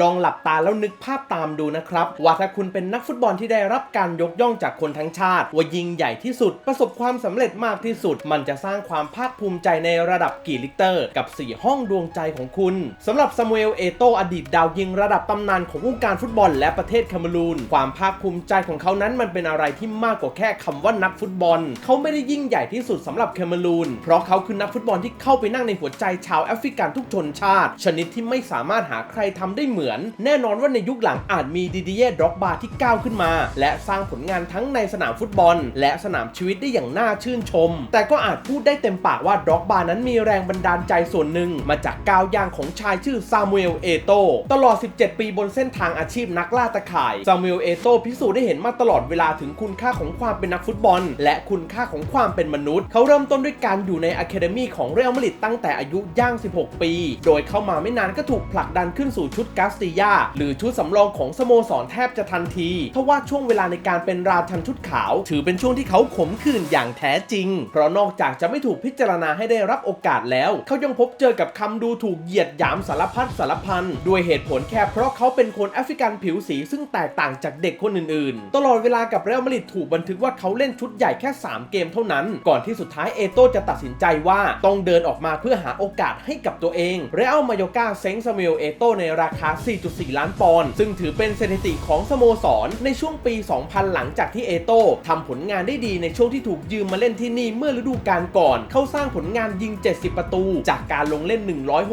ลองหลับตาแล้วนึกภาพตามดูนะครับ ว่าถ้าคุณเป็นนักฟุตบอลที่ได้รับการยกย่องจากคนทั้งชาติ ว่ายิงใหญ่ที่สุดประสบความสำเร็จมากที่สุด มันจะสร้างความภาคภูมิใจในระดับกี่ลิตรกับ 4 ห้องดวงใจของคุณสำหรับซามูเอลเอโตอดีตดาวยิงระดับตำนานของวงการฟุตบอลและประเทศแคเมรูน ความภาคภูมิใจของเขานั้นมันเป็นอะไรที่มากกว่าแค่คำว่านักฟุตบอล เขาไม่ได้ยิ่งใหญ่ที่สุดสำหรับแคเมรูน เพราะเขาคือนักฟุตบอลที่เข้าไปนั่งในหัวใจชาวแอฟริกันทุกชนชาติ ชนิดที่ไม่สามารถหาใครทำได้เหมือนแน่นอนว่าในยุคหลังอาจมีดิดิเย่ด็อกบาที่ก้าวขึ้นมา และสร้างผลงานทั้งในสนามฟุตบอล และสนามชีวิตได้อย่างน่าชื่นชม แต่ก็อาจพูดได้เต็มปากว่าด็อกบานั้นมีแรงบันดาลใจส่วนหนึ่ง มาจากก้าวย่างของชายชื่อซามูเอลเอโตตลอด 17 ปีบนเส้นทางอาชีพนักล่าตะข่ายซามูเอลเอโตพิสูจน์ได้เห็นมาตลอดเวลาถึงคุณค่าของความเป็นนักฟุตบอล และคุณค่าของความเป็นมนุษย์ เขาเริ่มต้นด้วยการอยู่ในอะคาเดมีของเรอัลมาดริดตั้งแต่อายุย่าง 16 ปี โดยเข้ามาไม่นานก็ถูกผลักดันขึ้นสู่ชุดกาสติยาหรือชุดสำรองของสโมสรแทบจะทันทีทว่าช่วงเวลาในการเป็นราชันชุดขาว ถือเป็นช่วงที่เขาขมขื่นอย่างแท้จริง เพราะนอกจากจะไม่ถูกพิจารณาให้ได้รับโอกาสแล้ว เขายังพบเจอกับคำดูถูกเหยียดหยามสารพัดสารพันด้วยเหตุผลแค่เพราะเขาเป็นคนแอฟริกันผิวสีซึ่งแตกต่างจากเด็กคนอื่นๆ ตลอดเวลากับเรอัลมาดริดถูกบันทึกว่าเขาเล่นชุดใหญ่แค่ 3 เกมเท่านั้น ก่อนที่สุดท้ายเอโต้จะตัดสินใจว่าต้องเดินออกมาเพื่อหาโอกาสให้กับตัวเองเรอัลมาโยกาเซ็งซามิเอลเอโต้ในราคา4.4 ล้านปอนด์ซึ่งถือเป็นสถิติของสโมสร ในช่วงปี 2000 หลังจากที่เอโต้ทำผลงานได้ดีในช่วงที่ถูกยืมมาเล่นที่นี่เมื่อฤดูกาลก่อน เขาสร้างผลงานยิง 70 ประตู จากการลงเล่น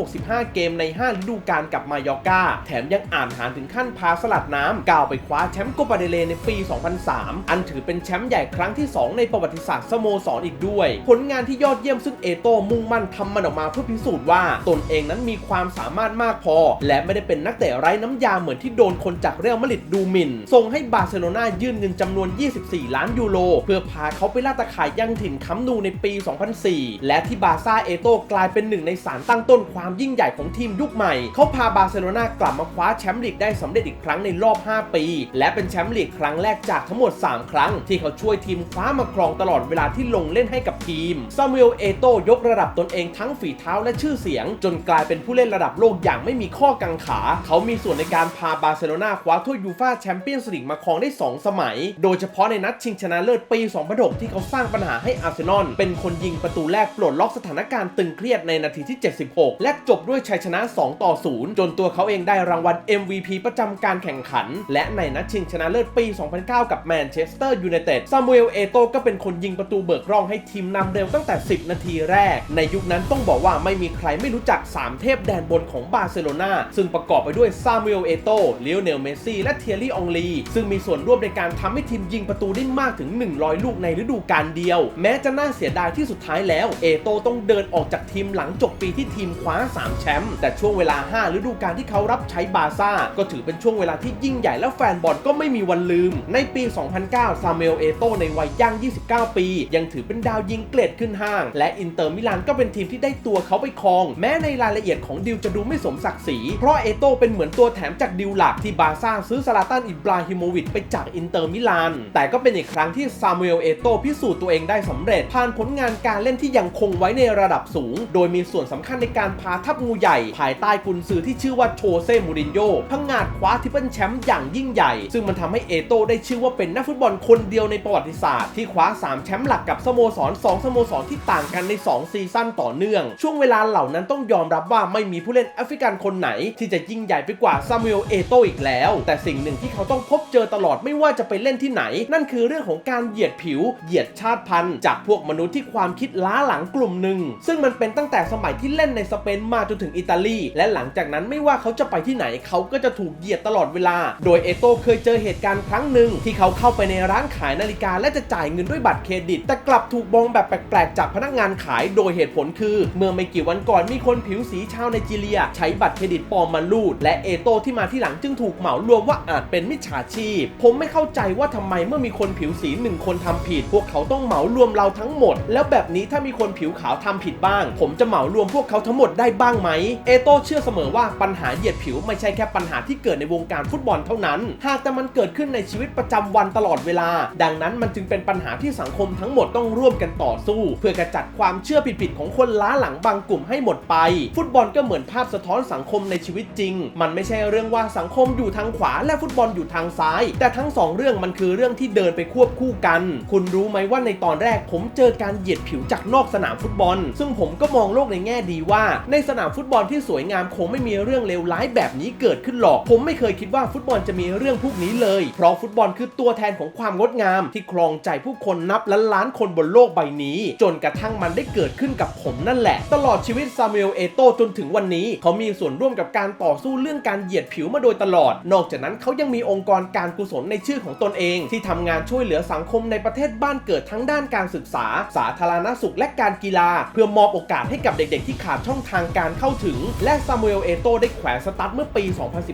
165 เกมใน 5 ฤดูกาลกับมายอกาแถมยังอ่านหารถึงขั้นพาสลัดน้ำก้าวไปคว้าแชมป์โกปาเดเลในปี 2003 อันถือเป็นแชมป์ใหญ่ครั้งที่ 2 ในประวัติศาสตร์สโมสรอีกด้วย ผลงานที่ยอดเยี่ยมซึ่งเอโต้มุ่งมั่นทำมันออกมาเพื่อพิสูจน์ว่า ตนเองนั้นมีความสามารถมากพอ และไม่ได้เป็นนักเตะไร้น้ำยาเหมือนที่โดนคนจากเรอัลมาดริดดูหมิ่นส่งให้บาร์เซโลนายื่นเงินจำนวน 24 ล้านยูโรเพื่อพาเขาไปล่าตะข่ายยังถิ่นค้ำนูในปี 2004 และที่บาร์ซ่าเอโตกลายเป็นหนึ่งในสารตั้งต้นความยิ่งใหญ่ของทีมยุคใหม่ เขาพาบาร์เซโลนากลับมาคว้าแชมป์ลีกได้สำเร็จอีกครั้งในรอบ 5 ปี และเป็นแชมป์ลีกครั้งแรกจากทั้งหมด 3 ครั้ง ที่เขาช่วยทีมคว้ามาครองตลอดเวลาที่ลงเล่นให้กับทีมซามูเอลเอโตยกระดับตนเองทั้งฝีเท้าและชื่อเสียง จนกลายเป็นผู้เล่นระดับโลกอย่างไม่มีข้อกังขาเขามีส่วนในการพาบาร์เซโลนาคว้าถ้วยยูฟ่าแชมเปี้ยนส์ลีกมาครองได้ 2 สมัย โดยเฉพาะในนัดชิงชนะเลิศปี 2006 ที่เขาสร้างปัญหาให้อาร์เซนอล เป็นคนยิงประตูแรกปลดล็อกสถานการณ์ตึงเครียดในนาทีที่ 76 และจบด้วยชัยชนะ 2 ต่อ 0 จนตัวเขาเองได้รางวัล MVP ประจำการแข่งขัน และในนัดชิงชนะเลิศปี 2009 กับแมนเชสเตอร์ยูไนเต็ด ซามูเอล เอโตก็เป็นคนยิงประตูเบิกร่องให้ทีมนำเร็วตั้งแต่ 10 นาทีแรก ในยุคนั้นต้องบอกว่าไม่มีใครไม่รู้จัก 3 เทพแดนบนของบาร์เซโลนาซึ่งประกอบไปด้วยซามูเอลเอโตเลโอเนลเมสซี่และเทียรี่องลี ซึ่งมีส่วนร่วมในการทำให้ทีมยิงประตูได้มากถึง 100 ลูกในฤดูกาลเดียว แม้จะน่าเสียดายที่สุดท้ายแล้วเอโตต้องเดินออกจากทีมหลังจบปีที่ทีมคว้า 3 แชมป์แต่ช่วงเวลา 5 ฤดูกาลที่เขารับใช้บาร์ซ่า ก็ถือเป็นช่วงเวลาที่ยิ่งใหญ่และแฟนบอลก็ไม่มีวันลืม ในปี 2009 ซามูเมลเอโตในวัยย่าง 29 ปี ยังถือเป็นดาวยิงเกรดขึ้นห้าง และอินเตอร์มิลานก็เป็นทีมที่ได้ตัวเขาไปครอง แม้ในรายละเอียดของดิวจะดูไม่สมศักดิ์ศรีเพราะเอโตเป็นเหมือนตัวแถมจากดิวหลักที่บาร์ซ่าซื้อซาลาตันอิบราฮิโมวิชไปจากอินเตอร์มิลาน แต่ก็เป็นอีกครั้งที่ซามูเอลเอโตพิสูจน์ตัวเองได้สำเร็จ ผ่านผลงานการเล่นที่ยังคงไว้ในระดับสูง โดยมีส่วนสำคัญในการพาทัพงูใหญ่ ภายใต้กุนซือที่ชื่อว่าโชเซ่มูรินโญ่พังงาดคว้าทิปเปิลแชมป์อย่างยิ่งใหญ่ ซึ่งมันทำให้เอโตได้ชื่อว่าเป็นนักฟุตบอลคนเดียวในประวัติศาสตร์ที่คว้า 3 แชมป์หลักกับสโมสร 2 สโมสรที่ต่างกันใน 2 ซีซั่นต่อเนื่อง ช่วงเวลาเหล่านั้นต้องยอมรับว่าไม่มีผู้เล่นแอฟริกันคนไหนที่จะยิ่งใหญ่ไปกว่าซามูเอลเอโตอีกแล้ว แต่สิ่งหนึ่งที่เขาต้องพบเจอตลอดไม่ว่าจะไปเล่นที่ไหน นั่นคือเรื่องของการเหยียดผิว เหยียดชาติพันธุ์ จากพวกมนุษย์ที่ความคิดล้าหลังกลุ่มหนึ่ง ซึ่งมันเป็นตั้งแต่สมัยที่เล่นในสเปนมาจนถึงอิตาลี และหลังจากนั้นไม่ว่าเขาจะไปที่ไหน เขาก็จะถูกเหยียดตลอดเวลา โดยเอโตเคยเจอเหตุการณ์ครั้งหนึ่งที่เขาเข้าไปในร้านขายนาฬิกา และจะจ่ายเงินด้วยบัตรเครดิต แต่กลับถูกมองแบบแปลกๆจากพนักงานขาย โดยเหตุผลคือ เมื่อไม่กี่วันก่อนมีคนผิวสีชาวไนจีเรีย ใช้บัตรเครดิตปลอมมาลูดและเอโต้ที่มาที่หลังจึงถูกเหมารวมว่าอาจเป็นมิจฉาชีพ ผมไม่เข้าใจว่าทำไมเมื่อมีคนผิวสีหนึ่งคนทำผิด พวกเขาต้องเหมารวมเราทั้งหมด แล้วแบบนี้ถ้ามีคนผิวขาวทำผิดบ้าง ผมจะเหมารวมพวกเขาทั้งหมดได้บ้างไหมเอโต้เชื่อเสมอว่าปัญหาเหยียดผิวไม่ใช่แค่ปัญหาที่เกิดในวงการฟุตบอลเท่านั้น หากแต่มันเกิดขึ้นในชีวิตประจำวันตลอดเวลา ดังนั้นมันจึงเป็นปัญหาที่สังคมทั้งหมดต้องร่วมกันต่อสู้ เพื่อกระจัดความเชื่อผิดๆของคนล้าหลังบางกลุ่มให้หมดไป ฟุตบอลก็เหมือนภาพสะท้อนสังคมในชีวิตจริงมันไม่ใช่เรื่องว่าสังคมอยู่ทางขวาและฟุตบอลอยู่ทางซ้าย แต่ทั้งสองเรื่องมันคือเรื่องที่เดินไปควบคู่กัน คุณรู้ไหมว่าในตอนแรกผมเจอการเหยียดผิวจากนอกสนามฟุตบอล ซึ่งผมก็มองโลกในแง่ดีว่า ในสนามฟุตบอลที่สวยงามคงไม่มีเรื่องเลวร้ายแบบนี้เกิดขึ้นหรอก ผมไม่เคยคิดว่าฟุตบอลจะมีเรื่องพวกนี้เลย เพราะฟุตบอลคือตัวแทนของความงดงาม ที่ครองใจผู้คนนับล้านล้านคนบนโลกใบนี้ จนกระทั่งมันได้เกิดขึ้นกับผมนั่นแหละ ตลอดชีวิตซามูเอลเอโตจนถึงวันนี้ เขามีส่วนร่วมกับการต่อสู้เรื่องการเหยียดผิวมาโดยตลอด นอกจากนั้นเขายังมีองค์กรการกุศลในชื่อของตนเอง ที่ทำงานช่วยเหลือสังคมในประเทศบ้านเกิดทั้งด้านการศึกษา สาธารณสุขและการกีฬา เพื่อมอบโอกาสให้กับเด็กๆ ที่ขาดช่องทางการเข้าถึง และซามูเอลเอโตได้แขวนสตั๊ดเมื่อปี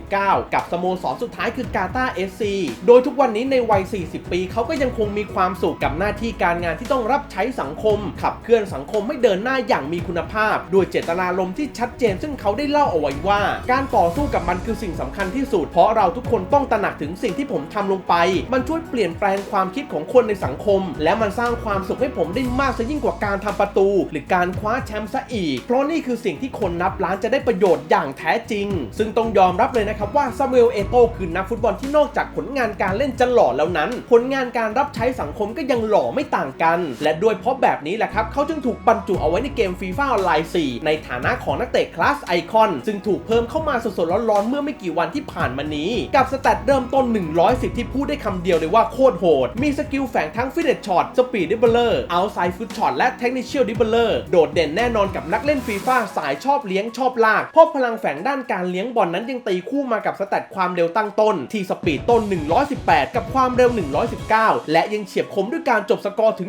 2019 กับสโมสรสุดท้ายคือกาตาเอสซีโดยทุกวันนี้ในวัย 40 ปีเขาก็ยังคงมีความสุขกับหน้าที่การงานที่ต้องรับใช้สังคม ขับเคลื่อนสังคมให้เดินหน้าอย่างมีคุณภาพ ด้วยเจตนารมณ์ที่ชัดเจน ซึ่งเขาได้เล่าเอาไว้ว่า การต่อสู้กับมันคือสิ่งสำคัญที่สุด เพราะเราทุกคนต้องตระหนักถึงสิ่งที่ผมทำลงไป มันช่วยเปลี่ยนแปลงความคิดของคนในสังคม และมันสร้างความสุขให้ผมได้มากซะยิ่งกว่าการทำประตู หรือการคว้าแชมป์ซะอีก เพราะนี่คือสิ่งที่คนนับล้านจะได้ประโยชน์อย่างแท้จริง ซึ่งต้องยอมรับเลยนะครับว่าซามูเอลเอโตคือนักฟุตบอลที่นอกจากผลงานการเล่นจะหล่อแล้วนั้น ผลงานการรับใช้สังคมก็ยังหล่อไม่ต่างกัน และด้วยเพราะแบบนี้แหละครับเขาจึงถูกบรรจุเอาไว้ในเกมฟีฟ่าออนไลน์4ในฐานะของนักเตะคลาสไอคอน ซึ่งถูกเพิ่มเข้ามาสดๆร้อนๆเมื่อไม่กี่วันที่ผ่านมานี้ กับสแตทเริ่มต้น 110 ที่พูดได้คำเดียวเลยว่าโคตรโหด มีสกิลแฝงทั้งฟิตเนสช็อตสปีดดิบเบลเลอร์เอาไซด์ฟุตช็อตและเทคนิคเชียลดิบเบลเลอร์โดดเด่นแน่นอนกับนักเล่นฟีฟ่าสายชอบเลี้ยงชอบลากเพราะพลังแฝงด้านการเลี้ยงบอลนั้นยังตีคู่มากับสแตทความเร็วตั้งต้น ที่สปีดต้น 118 กับความเร็ว 119 และยังเฉียบคมด้วยการจบสกอร์ถึง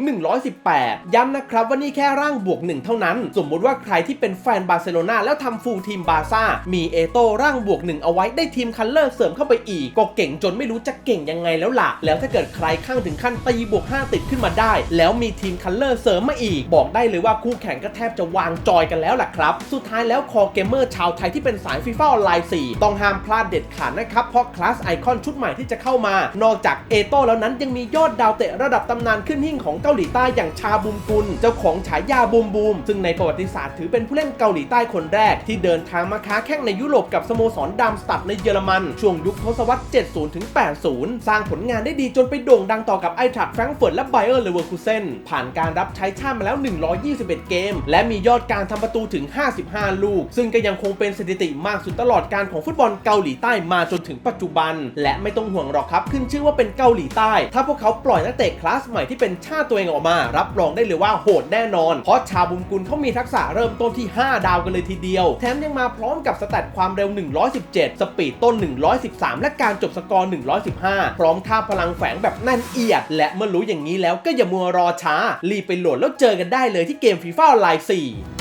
118 ย้ำนะครับว่านี่แค่ร่างบวกหนึ่งเท่านั้น สมมุติว่าใครที่เป็นแฟนบาร์เซโลนาแล้วทำฟูลทีมบาร์ซ่ามีเอโต้ร่างบวกหนึ่งเอาไว้ได้ทีมคัลเลอร์เสริมเข้าไปอีก ก็เก่งจนไม่รู้จะเก่งยังไงแล้วล่ะ แล้วถ้าเกิดใครข้างถึงขั้นตีบวก 5 ติดขึ้นมาได้ แล้วมีทีมคัลเลอร์เสริมมาอีก บอกได้เลยว่าคู่แข่งก็แทบจะวางจอยกันแล้วล่ะครับ สุดท้ายแล้วคอเกมเมอร์ชาวไทยที่เป็นสายฟีฟ่าออนไลน์4ต้องห้ามพลาดเด็ดขาดนะครับ เพราะคลาสไอคอนชุดใหม่ที่จะเข้ามา นอกจากเอโต้แล้วนั้นยังมียอดดาวเตะระดับตำนานขึ้นหิ่งของเกาหลีใต้อย่างชาบุมกุล เจ้าของฉายาบูมบูมซึ่งในประวัติศาสตร์ถือเป็นผู้เล่นเกาหลีใต้คนแรกที่เดินทางมาค้าแข่งในยุโรปกับสโมสรดามสตัดในเยอรมัน ช่วงยุคทศวรรษ 70 ถึง 80 สร้างผลงานได้ดีจนไปโด่งดังต่อกับไอทรัคแฟรงก์เฟิร์ตและไบเออร์เลเวอร์คูเซนผ่านการรับใช้ชาติมาแล้ว 121 เกม และมียอดการทำประตูถึง 55 ลูก ซึ่งก็ยังคงเป็นสถิติมากสุดตลอดการของฟุตบอลเกาหลีใต้มาจนถึงปัจจุบัน และไม่ต้องห่วงหรอกครับขึ้นชื่อว่าเป็นเกาหลีใต้ ถ้าพวกเขาปล่อยนักเตะคลาสใหม่ที่เป็นชาติตัวเองออกมา รับรองได้เลยว่าโหดแน่นอน เพราะชาบุมกุลเขามีทักษะเริ่มต้นที่ 5 ดาวกันเลยทีเดียว แถมยังมาพร้อมกับสแตทความเร็ว117 สปีดต้น 113 และการจบสกอร์ 115 พร้อมท่าพลังแฝงแบบแน่นเอียด และเมื่อรู้อย่างนี้แล้วก็อย่ามัวรอช้า รีบไปโหลดแล้วเจอกันได้เลยที่เกมฟีฟ่าไลน์4